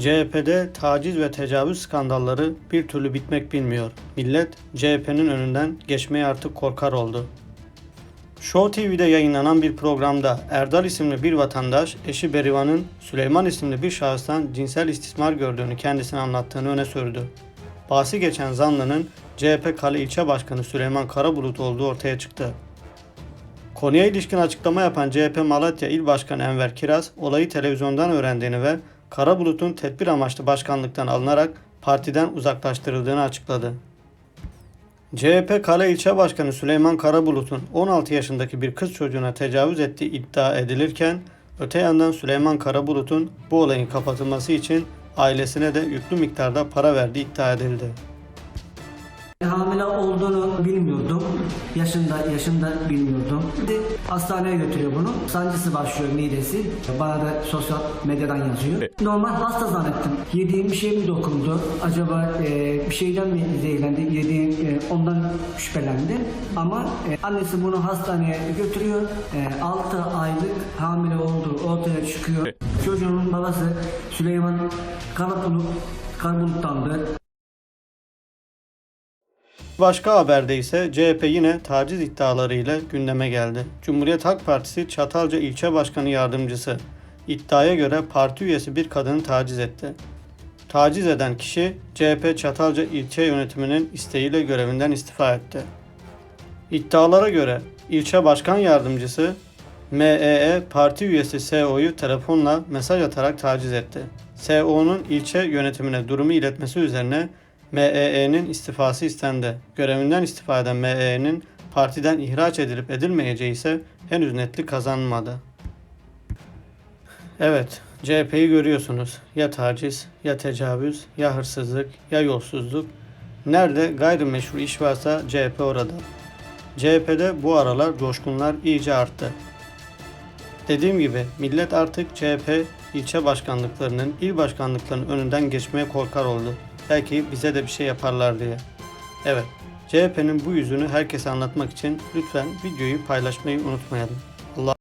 CHP'de taciz ve tecavüz skandalları bir türlü bitmek bilmiyor. Millet CHP'nin önünden geçmeye artık korkar oldu. Show TV'de yayınlanan bir programda Erdal isimli bir vatandaş eşi Berivan'ın Süleyman isimli bir şahıstan cinsel istismar gördüğünü kendisine anlattığını öne sürdü. Bahsi geçen zanlının CHP Kale İlçe Başkanı Süleyman Karabulut olduğu ortaya çıktı. Konuya ilişkin açıklama yapan CHP Malatya İl Başkanı Enver Kiraz, olayı televizyondan öğrendiğini ve Karabulut'un tedbir amaçlı başkanlıktan alınarak partiden uzaklaştırıldığını açıkladı. CHP Kale İlçe Başkanı Süleyman Karabulut'un 16 yaşındaki bir kız çocuğuna tecavüz ettiği iddia edilirken, öte yandan Süleyman Karabulut'un bu olayın kapatılması için ailesine de yüklü miktarda para verdiği iddia edildi. Hamile olduğunu bilmiyordum. Yaşında yaşında bilmiyordum. Şimdi hastaneye götürüyor bunu. Sancısı başlıyor midesi. Bana da sosyal medyadan yazıyor. Normal hasta zannettim. Yediğim bir şey mi dokundu? Acaba e, bir şeyden mi zehirlendi? Yediğim e, ondan şüphelendi. Ama e, annesi bunu hastaneye götürüyor. E, 6 aylık hamile olduğu ortaya çıkıyor. Çocuğun babası Süleyman Karabulut, Karabulut'tandı. Başka haberde ise CHP yine taciz iddialarıyla gündeme geldi. Cumhuriyet Halk Partisi Çatalca İlçe Başkanı Yardımcısı iddiaya göre parti üyesi bir kadını taciz etti. Taciz eden kişi CHP Çatalca ilçe yönetiminin isteğiyle görevinden istifa etti. İddialara göre ilçe başkan yardımcısı MEE parti üyesi SO'yu telefonla mesaj atarak taciz etti. SO'nun ilçe yönetimine durumu iletmesi üzerine MEE'nin istifası istendi. Görevinden istifa eden MEE'nin partiden ihraç edilip edilmeyeceği ise henüz netlik kazanmadı. Evet, CHP'yi görüyorsunuz. Ya taciz, ya tecavüz, ya hırsızlık, ya yolsuzluk. Nerede gayrimeşru iş varsa CHP orada. CHP'de bu aralar coşkunlar iyice arttı. Dediğim gibi millet artık CHP ilçe başkanlıklarının, il başkanlıklarının önünden geçmeye korkar oldu. Belki bize de bir şey yaparlar diye. Evet, CHP'nin bu yüzünü herkese anlatmak için lütfen videoyu paylaşmayı unutmayalım. Allah